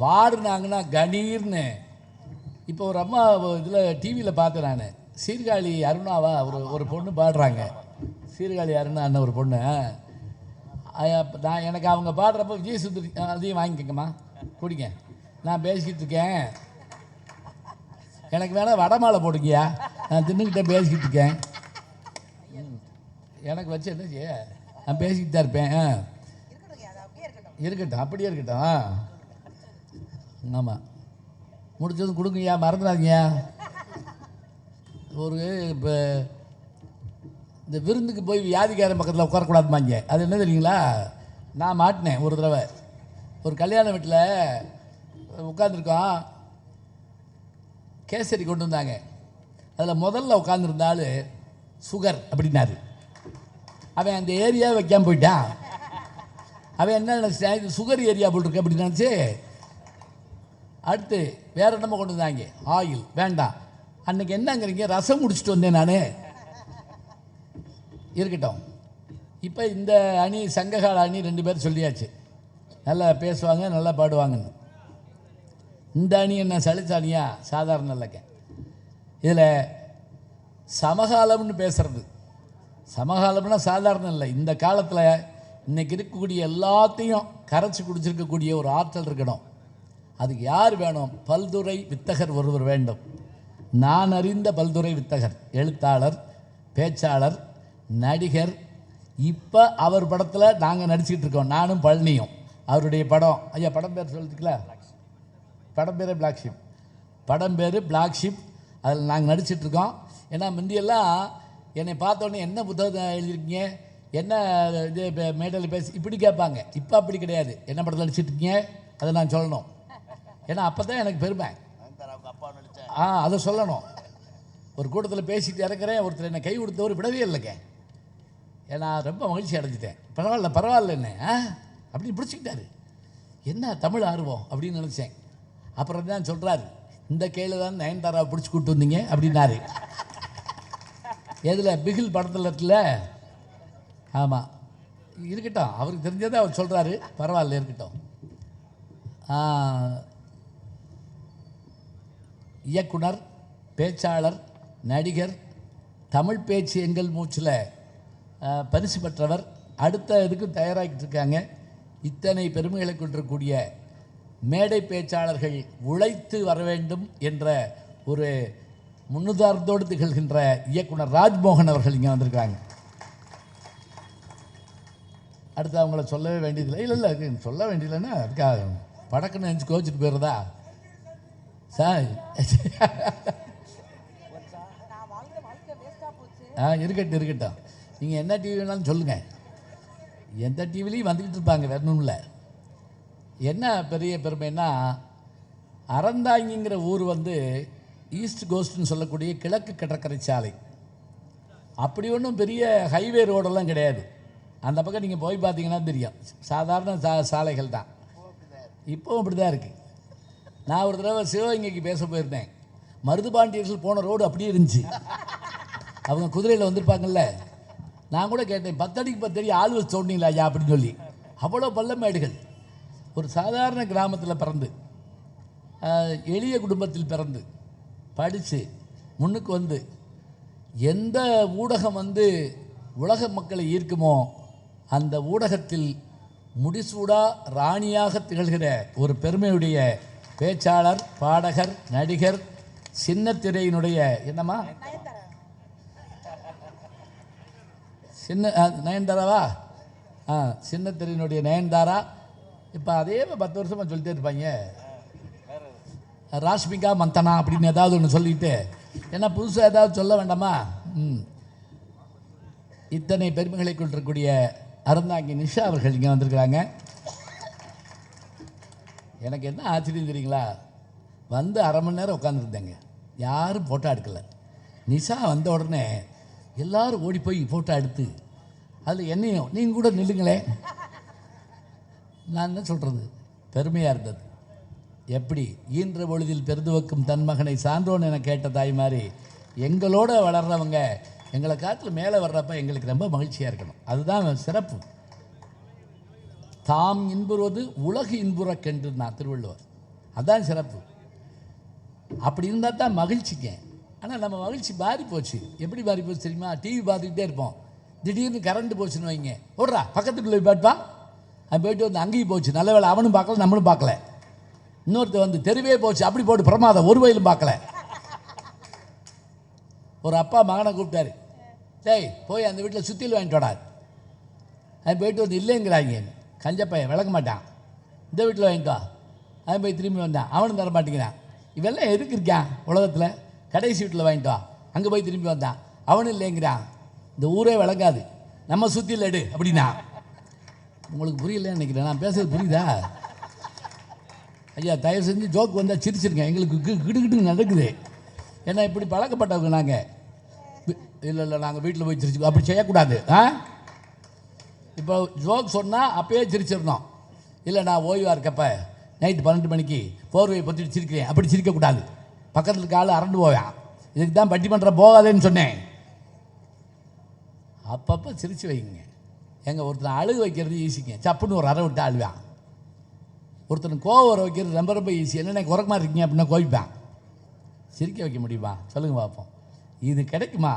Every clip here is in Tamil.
பாடுனாங்கன்னா கணீர்னு. இப்போ ஒரு அம்மா இதில் டிவியில் பார்த்தேன் நான். சீர்காழி அருணாவா ஒரு ஒரு பொண்ணு பாடுறாங்க. சீர்காழி அருணான்னு ஒரு பொண்ணு. நான் எனக்கு அவங்க பாடுறப்ப விஜய் சுந்தரி அதையும் வாங்கிக்கோங்கம்மா. குடிங்க. நான் பேசிக்கிட்டு இருக்கேன். எனக்கு வேணால் வடமாலை போடுங்கய்யா. நான் தின்னுக்கிட்டே பேசிக்கிட்டு இருக்கேன். எனக்கு வச்சு என்ன செய்ய? நான் பேசிக்கிட்டு தான் இருப்பேன். ஆ. இருக்கட்டும் அப்படியே இருக்கட்டும். ஆமாம் முடிச்சதும் கொடுங்கய்யா மறந்துடாதீங்கய்யா ஒரு இப்போ இந்த விருந்துக்கு போய் வியாதிக்காரன் பக்கத்தில் உட்காரக்கூடாதுமாங்க அது என்ன தெரியுங்களா? நான் மாட்டினேன் ஒரு தடவை. ஒரு கல்யாண வீட்டில் உட்காந்துருக்கோம் கேசரி கொண்டு வந்தாங்க. அதில் முதல்ல உட்காந்துருந்தாள் சுகர் அப்படின்னாரு. அவன் அந்த ஏரியாவை வைக்காமல் போயிட்டான். அவன் என்ன நினச்சிட்டான் இது சுகர் ஏரியா போட்டிருக்கு அப்படின்னு நினச்சி அடுத்து வேற என்னமோ கொண்டு வந்தாங்க. ஆயில். வேண்டாம். அன்னைக்கு என்னங்கிறீங்க? ரசம் முடிச்சுட்டு வந்தேன் நான். இருக்கட்டும். இப்போ இந்த அணி சங்ககால அணி ரெண்டு பேரும் சொல்லியாச்சு. நல்லா பேசுவாங்க நல்லா பாடுவாங்கன்னு. இந்த அணி என்ன சலிச்ச அணியா சாதாரண இல்லைங்க. இதில் சமகாலம்னு பேசுறது. சமகாலம்னா சாதாரணம் இல்லை. இந்த காலத்தில் இன்றைக்கி இருக்கக்கூடிய எல்லாத்தையும் கரைச்சி குடிச்சிருக்கக்கூடிய ஒரு ஆற்றல் இருக்கணும். அதுக்கு யார் வேணும்? பல்துறை வித்தகர் ஒருவர் வேண்டும். நான் அறிந்த பல்துறை வித்தகர் எழுத்தாளர் பேச்சாளர் நடிகர் இப்போ அவர் படத்தில் நாங்கள் நடிச்சிட்டு இருக்கோம். நானும் பழனியும். அவருடைய படம் ஐயா படம் பேர் சொல்லிட்டுங்களா படம் பேர் பிளாக் ஷிப் படம் பேர் பிளாக் ஷிப் அதில் நாங்கள் நடிச்சிட்ருக்கோம் ஏன்னா முந்தியெல்லாம் என்னை பார்த்தோன்னே என்ன புத்தகத்தை எழுதியிருக்கீங்க? என்ன இது மேடையில் பேசி இப்படி கேட்பாங்க. இப்போ அப்படி கிடையாது. என்ன படத்தில் நடிச்சிட்ருக்கீங்க அதை நான் சொல்லணும். ஏன்னா அப்போ தான் எனக்கு பெருமை. ஆ அதை சொல்லணும். ஒரு கூட்டத்தில் பேசிட்டு இறக்குறேன். ஒருத்தர் என்னை கை கொடுத்தவர் விடவே இல்லைங்க. ஏன்னா ரொம்ப மகிழ்ச்சி அடைஞ்சிட்டேன். பரவாயில்ல பரவாயில்ல என்ன ஆ? அப்படின்னு பிடிச்சிக்கிட்டாரு. என்ன தமிழ் ஆர்வம் அப்படின்னு நினச்சேன். அப்புறம் தான் சொல்கிறாரு இந்த கையில் தான் நயன்தாரா பிடிச்சி கூட்டு வந்தீங்க அப்படின்னாரு. எதில்? பிகில் படத்தில் இருக்குல்ல? ஆமாம் இருக்கட்டும் அவருக்கு தெரிஞ்சதை அவர் சொல்கிறாரு பரவாயில்ல இருக்கட்டும். ஆ, இயக்குனர் பேச்சாளர் நடிகர் தமிழ் பேச்சு எங்கள் மூச்சில் பரிசு பெற்றவர் அடுத்த இதுக்கு தயாராகிட்டு இருக்காங்க. இத்தனை பெருமைகளை கொண்டிருக்கக்கூடிய மேடை பேச்சாளர்கள் உழைத்து வர வேண்டும் என்ற ஒரு முன்னுதாரணத்தோடு திகழ்கின்ற இயக்குனர் ராஜ்மோகன் அவர்கள் இங்கே வந்திருக்காங்க. அடுத்து அவங்கள சொல்லவே வேண்டியதில்லை. இல்லை இல்லை சொல்ல வேண்டியதில்லைன்னா அதுக்காக படக்குன்னு நினச்சி கோச்சிட்டு போயிடுறதா? சார். ஆ இருக்கட்டும் இருக்கட்டும். நீங்கள் என்ன டிவி வேணாலும் சொல்லுங்கள் எந்த டிவிலையும் வந்துக்கிட்டு இருப்பாங்க வரணும்ல. என்ன பெரிய பெருமைன்னா அறந்தாங்கிங்கிற ஊர் வந்து ஈஸ்ட் கோஸ்ட்னு சொல்லக்கூடிய கிழக்கு கடற்கரை சாலை. அப்படி ஒன்றும் பெரிய ஹைவே ரோடெல்லாம் கிடையாது. அந்த பக்கம் நீங்கள் போய் பார்த்தீங்கன்னா தெரியும். சாதாரண சா சாலைகள் தான். இப்போவும் அப்படி தான் இருக்குது நான் ஒரு தடவை சிவகங்கைக்கு பேச போயிருந்தேன். மருதுபாண்டியர்கள் போன ரோடு அப்படியே இருந்துச்சு. அவங்க குதிரையில் வந்திருப்பாங்கல்ல. நான் கூட கேட்டேன் பத்தடிக்கு பத்தடி ஆள் வச்சு சொன்னீங்களா ஐயா? அப்படின்னு சொல்லி. அவ்வளோ பள்ளமேடுகள். ஒரு சாதாரண கிராமத்தில் பிறந்து எளிய குடும்பத்தில் பிறந்து படித்து முன்னுக்கு வந்து எந்த ஊடகம் வந்து உலக மக்களை ஈர்க்குமோ அந்த ஊடகத்தில் முடிசூடா ராணியாக திகழ்கிற ஒரு பெருமையுடைய பேச்சாளர் பாடகர் நடிகர் சின்னத்திரையினுடைய என்னம்மா? சின்ன ஆ, நயன்தாராவா? ஆ சின்னத்திரையினுடைய நயன்தாரா? இப்போ அதே பத்து வருஷமாக சொல்லிட்டே இருப்பாங்க. ராஷ்மிகா மந்தனா அப்படின்னு ஏதாவது ஒன்று சொல்லிட்டு ஏன்னா புதுசாக ஏதாவது சொல்ல வேண்டாமா? ம். இத்தனை பெருமைகளை கொண்டிருக்கக்கூடிய அறந்தாங்கி நிஷா அவர்கள் இங்கே வந்திருக்கிறாங்க. எனக்கு என்ன ஆச்சரியம் தெரியுங்களா? வந்து அரை மணி நேரம் உட்காந்துருந்தேங்க யாரும் ஃபோட்டோ எடுக்கல. நிஷா வந்த உடனே எல்லோரும் ஓடி போய் ஃபோட்டோ எடுத்து அதில் என்னையும் நீங்கள் கூட நில்லுங்களே நான் என்ன சொல்கிறது பெருமையாக இருந்தது. எப்படி? ஈன்ற பொழுதில் பெருதுவக்கும் தன் மகனை சான்றோன் என கேட்ட தாய் மாதிரி எங்களோட வளர்றவங்க எங்களை காட்டில் மேலே வர்றப்ப எங்களுக்கு ரொம்ப மகிழ்ச்சியாக இருக்கணும். அதுதான் சிறப்பு. தாம் இன்புறுவது உலகு இன்புறக்கென்று நான் திருவள்ளுவர். அதுதான் சிறப்பு. அப்படி இருந்தால் தான் மகிழ்ச்சிங்க. ஆனால் நம்ம மகிழ்ச்சி பாரி போச்சு. எப்படி பாரி போச்சு தெரியுமா? டிவி பார்த்துக்கிட்டே இருப்போம். திடீர்னு கரண்ட் போச்சுன்னு வைங்க. ஓடுறா பக்கத்துக்குள்ளே போய் அவன் அது போயிட்டு வந்து அங்கேயும் போச்சு. நல்ல வேலை அவனும் பார்க்கல நம்மளும் பார்க்கல. இன்னொருத்தர் வந்து தெருவே போச்சு. அப்படி போட்டு பிரமாதம் ஒரு வயலும் பார்க்கல. ஒரு அப்பா மகனை கூப்பிட்டாரு. டேய் போய் அந்த வீட்டில் சுத்தியில் வாங்கிட்டு வாடா. அது போயிட்டு வந்து இல்லைங்கிறாங்க. கஞ்சப்பையன் விளக்க மாட்டான். இந்த வீட்டில் வாங்கிக்கோ. அவன் போய் திரும்பி வந்தான். அவனும் தர மாட்டேங்கிறான். இவெல்லாம் எதுக்கு இருக்கான் உலகத்தில்? கடைசி வீட்டில் வாங்கிட்டோம் அங்கே போய் திரும்பி வந்தான். அவனும் இல்லைங்கிறான். இந்த ஊரே விளங்காது. நம்ம சுற்றியில் எடு அப்படின்னா. உங்களுக்கு புரியலன்னு நினைக்கிறேன். நான் பேசுறது புரியுதா? ஐயா தயவு செஞ்சு ஜோக் வந்தால் சிரிச்சிருங்க. எங்களுக்கு கிடு கிடுகிட்டு நடக்குது. ஏன்னா இப்படி பழக்கப்பட்டவங்க நாங்கள் இல்லை இல்லை நாங்கள் வீட்டில் போய் சிரிச்சு அப்படி செய்யக்கூடாது. ஆ? இப்போ ஜோக் சொன்னால் அப்பயே சிரிச்சிடணும். இல்லை நான் ஓய்வாக இருக்கப்ப நைட்டு பன்னெண்டு மணிக்கு போர்வையை பற்றி சிரிக்கிறேன். அப்படி சிரிக்கக்கூடாது பக்கத்தில் இருக்க ஆள் அரண்டு போவேன் இதுக்கு தான் பட்டிமன்றம் போகாதேன்னு சொன்னேன். அப்பப்போ சிரித்து வைங்க. எங்கள் ஒருத்தன் அழுகு வைக்கிறது ஈஸிங்க. சப்புன்னு ஒரு அரை விட்டு அழுவான். ஒருத்தன் கோவம் வர வைக்கிறது ரொம்ப ரொம்ப ஈஸி. என்னென்ன குறைக்கமா இருக்கீங்க அப்படின்னா கோவிப்பேன். சிரிக்க வைக்க முடியுமா? சொல்லுங்கள் பார்ப்போம் இது கிடைக்குமா?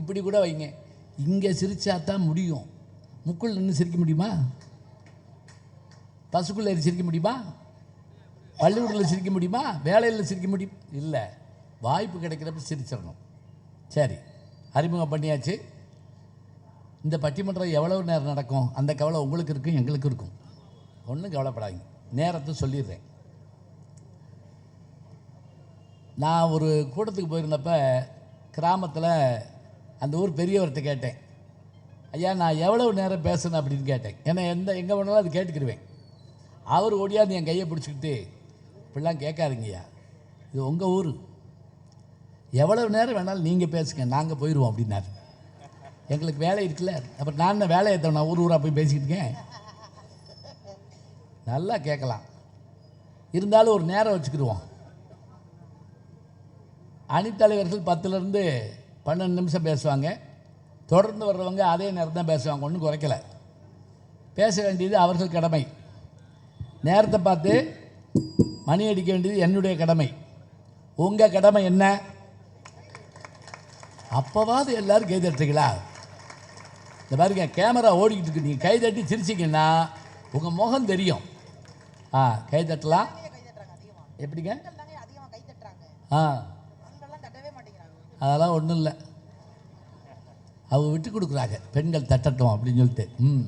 இப்படி கூட வைங்க. இங்கே சிரிச்சா தான் முடியும். முக்குள் நின்று சிரிக்க முடியுமா? பசுக்குள்ள ஏறி சிரிக்க முடியுமா? பள்ளிக்கூடத்தில் சிரிக்க முடியுமா? வேலையில் சிரிக்க முடியும். இல்லை. வாய்ப்பு கிடைக்கிறப்ப சிரிச்சிடணும். சரி. அறிமுகம் பண்ணியாச்சு. இந்த பட்டிமன்றம் எவ்வளவு நேரம் நடக்கும்? அந்த கவலை உங்களுக்கு இருக்கும் எங்களுக்கு இருக்கும். ஒன்றும் கவலைப்படாதீங்க. நேரத்தை சொல்லிடுறேன். நான் ஒரு கூட்டத்துக்கு போயிருந்தப்ப கிராமத்தில் அந்த ஊர் பெரியவர்கிட்ட கேட்டேன். ஐயா நான் எவ்வளவு நேரம் பேசணும் அப்படின்னு கேட்டேன். ஏன்னா எந்த எங்கே வேணாலும் அது கேட்டுக்கிடுவேன் அவர் ஓடியாந்து என் கையை பிடிச்சிக்கிட்டு இப்படிலாம் கேட்காதீங்கய்யா இது உங்கள் ஊர். எவ்வளவு நேரம் வேணாலும் நீங்கள் பேசுங்க நாங்கள் போயிடுவோம் அப்படின்னாரு. எங்களுக்கு வேலை இருக்குல்ல. அப்புறம் நான் என்ன வேலையை தவிர நான் ஊர் ஊராக போய் பேசிக்கிட்டு இருக்கேன். நல்லா கேட்கலாம். இருந்தாலும் ஒரு நேரம் வச்சுக்கிடுவோம் அணித்தலைவர்கள் பத்துலேருந்து பன்னெண்டு நிமிஷம் பேசுவாங்க. தொடர்ந்து வர்றவங்க அதே நேரம் தான் பேசுவாங்க. ஒன்றும் குறைக்கல. பேச வேண்டியது அவர்கள் கடமை. நேரத்தை பார்த்து மணி அடிக்க வேண்டியது என்னுடைய கடமை. உங்கள் கடமை என்ன? அப்போவாது எல்லாரும் கை தட்டுறீங்களா இந்த பாருங்க கேமரா ஓடிக்கிட்டு இருக்கு. நீங்கள் கை தட்டி சிரிச்சிங்கன்னா உங்கள் முகம் தெரியும். ஆ கை தட்டலாம் எப்படிங்க? ஆ. அதெல்லாம் ஒன்றும் இல்லை. அவங்க விட்டு கொடுக்குறாங்க. பெண்கள் தட்டட்டும் அப்படின்னு சொல்லிட்டு. ம்.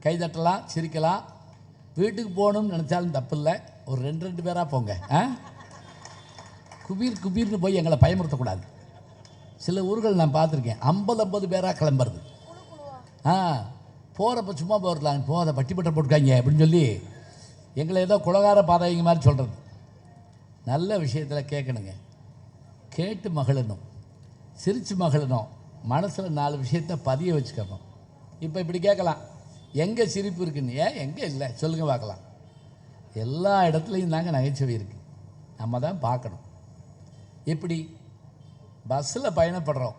கை தட்டலாம் சிரிக்கலாம். வீட்டுக்கு போகணும்னு நினச்சாலும் தப்பு இல்லை ஒரு ரெண்டு ரெண்டு பேராக போங்க. ஆ? குபீர் குபீர்னு போய் எங்களை பயமுறுத்தக்கூடாது. சில ஊர்கள் நான் பார்த்துருக்கேன். ஐம்பது ஐம்பது பேராக கிளம்புறது. ஆ. போகிறப்ப சும்மா போகிறலாம் போத பட்டிப்பட்ட போட்டுக்காங்க அப்படின்னு சொல்லி எங்களை ஏதோ குலகார பாதைங்க மாதிரி சொல்கிறது நல்ல விஷயத்தில் கேட்கணுங்க. கேட்டு மகிழணும். சிரித்து மகிழணும். மனசில் நாலு விஷயத்த பதிய வச்சுக்கணும். இப்போ இப்படி கேட்கலாம். எங்கே சிரிப்பு இருக்குன்னு? ஏன்? எங்கே இல்லை? சொல்லுங்கள் பார்க்கலாம். எல்லா இடத்துலையும் தாங்க நகைச்சுவை இருக்குது நம்ம தான் பார்க்கணும். இப்படி பஸ்ஸில் பயணப்படுறோம்.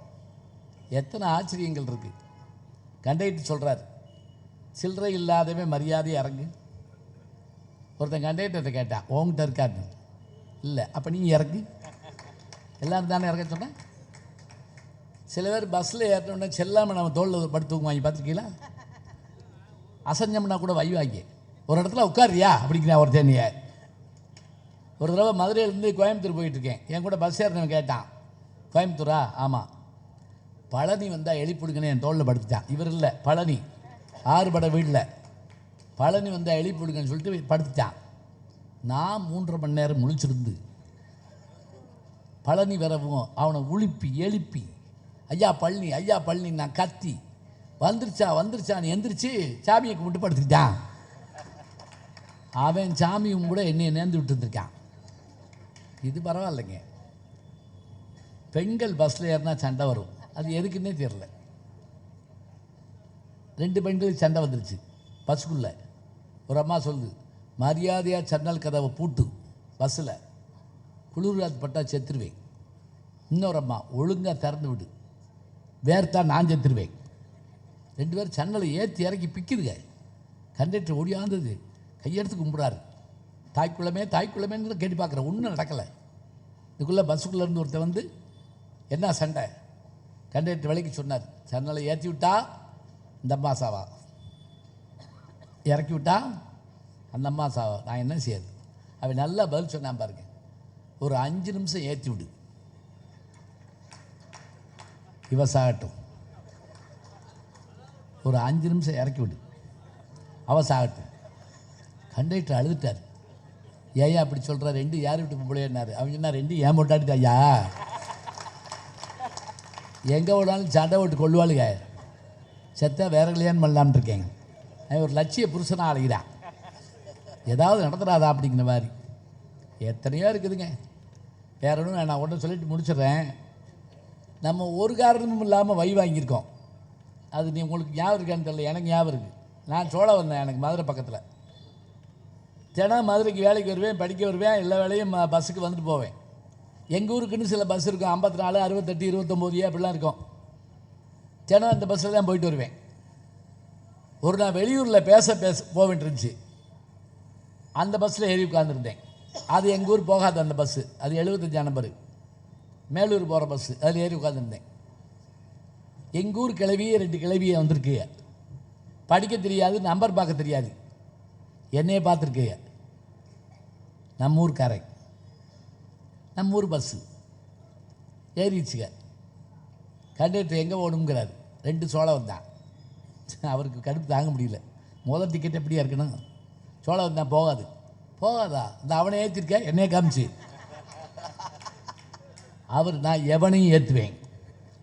எத்தனை ஆச்சரியங்கள் இருக்குது கண்டக்டர் சொல்கிறார் சில்லறை இல்லாதவே மரியாதை இறங்கு. ஒருத்தன் கண்டக்டர்கிட்ட கேட்டான் உங்ககிட்ட இருக்காருன்னு இல்லை அப்போ நீங்கள் இறங்கு. எல்லோரும் தானே இறங்க சொன்னேன் சில பேர் பஸ்ஸில் ஏறினோடனே செல்லாமல் நம்ம தோளில் படுத்து தூங்குவாங்க பார்த்துருக்கீங்களா? அசஞ்சம்னா கூட வைவாங்க ஒரு இடத்துல உட்காரியா அப்படிங்கிறா ஒரு தேனியை. ஒரு தடவை மதுரையிலேருந்து கோயம்புத்தூர் போயிட்டுருக்கேன். என் கூட பஸ் ஏறினவன் கேட்டான். கோயம்புத்தூரா? ஆமாம் பழனி வந்தால் எழுப்பிடுங்கன்னு என் தோளில் படுத்துட்டான். இவர் இல்லை பழனி. ஆறுபட வீட்டில் பழனி வந்தால் எழுப்பிடுங்கன்னு சொல்லிட்டு படுத்துட்டான். நான் மூன்றரை மணி நேரம் முழிச்சிருந்து பழனி வரவும் அவனை உழுப்பி எழுப்பி ஐயா பழனி ஐயா பழனி நான் கத்தி. வந்துருச்சா வந்துருச்சான்னு எந்திரிச்சு சாமியை கும்பிட்டு படுத்துக்கிட்டான். அவன் சாமியும் கூட என்னையை நேர்ந்து விட்டுருந்துருக்கான் இது பரவாயில்லைங்க. பெண்கள் பஸ்ஸில் ஏறினா சண்டை வரும். அது எதுக்குன்னே தெரில ரெண்டு பெண்களுக்கு சண்டை வந்துருச்சு. பஸ்ஸுக்குள்ளே ஒரு அம்மா சொல்லுது மரியாதையாக சன்னல் கதவை பூட்டு பஸ்ஸில் குளிராது பட்டா செத்துருவேன். இன்னொரு அம்மா ஒழுங்காக திறந்து விடு. வேர்த்தா நான் செத்துருவேன். ரெண்டு பேரும் சன்னலை ஏற்றி இறக்கி பிக்குதுங்க. கண்டக்டர் ஒடியாந்தது கையெடுத்து கும்பிட்றாரு. தாய்க்குள்ளமே தாய்க்குளமேன்னு கேட்டு பார்க்குறேன். ஒன்றும் நடக்கலை. இதுக்குள்ளே பஸ்ஸுக்குள்ளே இருந்து ஒருத்தர் வந்து என்ன சண்டை? கண்டக்டர் விலைக்கு சொன்னார். சன்னலை ஏற்றி விட்டா இந்த அம்மா சாவா? இறக்கி விட்டா அந்த அம்மா சாவா? நான் என்ன செய்யறது? அவன் நல்லா பதில் சொன்னான் பாருங்க. ஒரு அஞ்சு நிமிஷம் ஏற்றி விடு. இவ சாகட்டும் ஒரு அஞ்சு நிமிஷம் இறக்கி விடு. அவ சாகட்டும் கண்டக்டர் அழுதுட்டார். ஏயா அப்படி சொல்கிற ரெண்டு யார் விட்டு பிள்ளைன்னாரு அவன் என்ன ரெண்டு ஏன் போட்டாடிட்டு ஐயா? எங்கே விடாலும் சண்டை விட்டு கொள்ளுவாளுங்க செத்தா வேற கல்யாணம் பண்ணலாம்னு இருக்கேங்க. அவன் ஒரு லட்சிய புருஷனாக அழகிறான் ஏதாவது நடத்துறாதா அப்படிங்கிற மாதிரி. எத்தனையோ இருக்குதுங்க. வேற ஒன்றும் நான் உடனே சொல்லிட்டு முடிச்சிடுறேன். நம்ம ஒரு காரணமும் இல்லாமல் வை வாங்கியிருக்கோம். அது நீ உங்களுக்கு ஞாபகம் இருக்கான்னு தெரியல. எனக்கு ஞாபகம் இருக்குது நான் சோழ வந்தேன் எனக்கு மதுரை பக்கத்தில். தினம் மதுரைக்கு வேலைக்கு வருவேன் படிக்க வருவேன் எல்லா வேலையும் பஸ்ஸுக்கு வந்துட்டு போவேன். எங்கள் ஊருக்குன்னு சில பஸ் இருக்கும். ஐம்பத்தி நாலு அறுபத்தெட்டு இருபத்தொம்போது அப்படிலாம் இருக்கும். தினம் அந்த பஸ்ஸில் தான் போயிட்டு வருவேன். ஒரு நாள் வெளியூரில் பேச பேச போக வேண்டியிருந்துச்சு அந்த பஸ்ஸில் ஏறி உட்காந்துருந்தேன் அது எங்கள் ஊர் போகாது அந்த பஸ்ஸு அது எழுபத்தஞ்சாம் நம்பரு மேலூர் போகிற பஸ்ஸு அதில் ஏறி உட்காந்துருந்தேன் எங்கள் ஊர் கிளவியே ரெண்டு கிளவியை வந்திருக்கு படிக்க தெரியாது நம்பர் பார்க்க தெரியாது. என்னையே பார்த்துருக்கு நம்ம ஊர்க்காரன். நம்ம ஊர் பஸ்ஸு ஏறிடுச்சுங்க கண்டக்டர் எங்கே போகணுங்கிறாரு ரெண்டு சோழம் தான். அவருக்கு கடுப்பு தாங்க முடியல. முதல் டிக்கெட் எப்படியா இருக்கணும்? சோழம் தான் போகாது. போகாதா? இந்த அவனை ஏற்றிருக்க என்னையே காமிச்சு. அவர் நான் எவனையும் ஏற்றுவேன்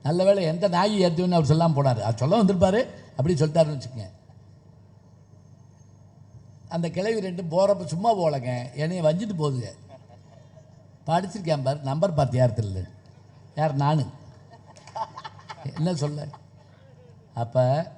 நல்ல வேளை எந்த நாயை ஏற்றுவேன்னு அவர் சொல்லாமல் போனார். அவர் சொல்ல வந்திருப்பார். அப்படி சொல்லிட்டாருன்னு வச்சுக்கோங்க. அந்த கிழவி ரெண்டும் போகிறப்ப சும்மா போகலைங்க. என்னைய வஞ்சிட்டு போகுதுங்க. படிச்சிருக்கேன் பார். நம்பர் பார்த்து யார் தெரியல? யார்? நான். என்ன சொல்ல? அப்போ